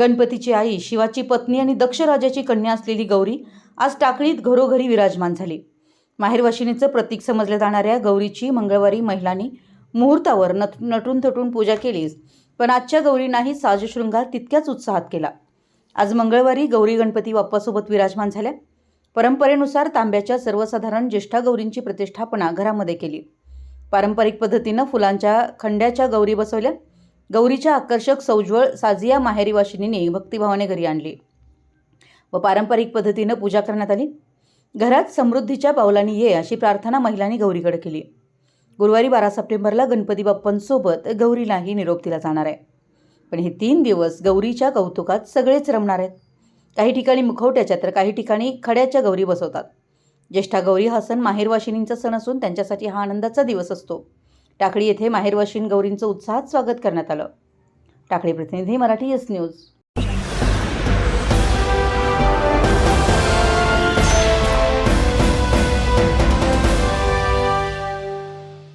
गणपतीची आई शिवाची पत्नी आणि दक्षराजाची कन्या असलेली गौरी आज टाकळीत घरोघरी विराजमान झाली. माहेरवाशिनीचं प्रतीक समजल्या जाणाऱ्या गौरीची मंगळवारी महिलांनी मुहूर्तावर नट नटून थटून पूजा केलीच पण आजच्या गौरींनाही साजशृंगार तितक्याच उत्साहात केला. आज मंगळवारी गौरी गणपती बाप्पासोबत विराजमान झाल्या. परंपरेनुसार तांब्याच्या सर्वसाधारण ज्येष्ठा गौरींची प्रतिष्ठापना घरामध्ये केली. पारंपरिक पद्धतीनं फुलांच्या खंड्याच्या गौरी बसवल्या. गौरीच्या आकर्षक सौज्वळ साजिया माहेरी वाशिनीने भक्तिभावाने घरी आणली. व पारंपरिक पद्धतीनं पूजा करण्यात आली. घरात समृद्धीच्या पावलांनी ये अशी प्रार्थना महिलांनी गौरीकडे केली. गुरुवारी बारा सप्टेंबरला गणपती बाप्पांसोबत गौरीलाही निरोप दिला जाणार आहे. पण हे तीन दिवस गौरीच्या कौतुकात सगळेच रमणार आहेत. काही ठिकाणी मुखवट्याच्या तर काही ठिकाणी खड्याच्या गौरी बसवतात. ज्येष्ठा गौरी हा सण माहेरवाशिनींचा सण असून त्यांच्यासाठी हा आनंदाचा दिवस असतो. टाकळी येथे माहेरवाशीन गौरींचं उत्साहात स्वागत करण्यात आलं. टाकळी प्रतिनिधी मराठी एस न्यूज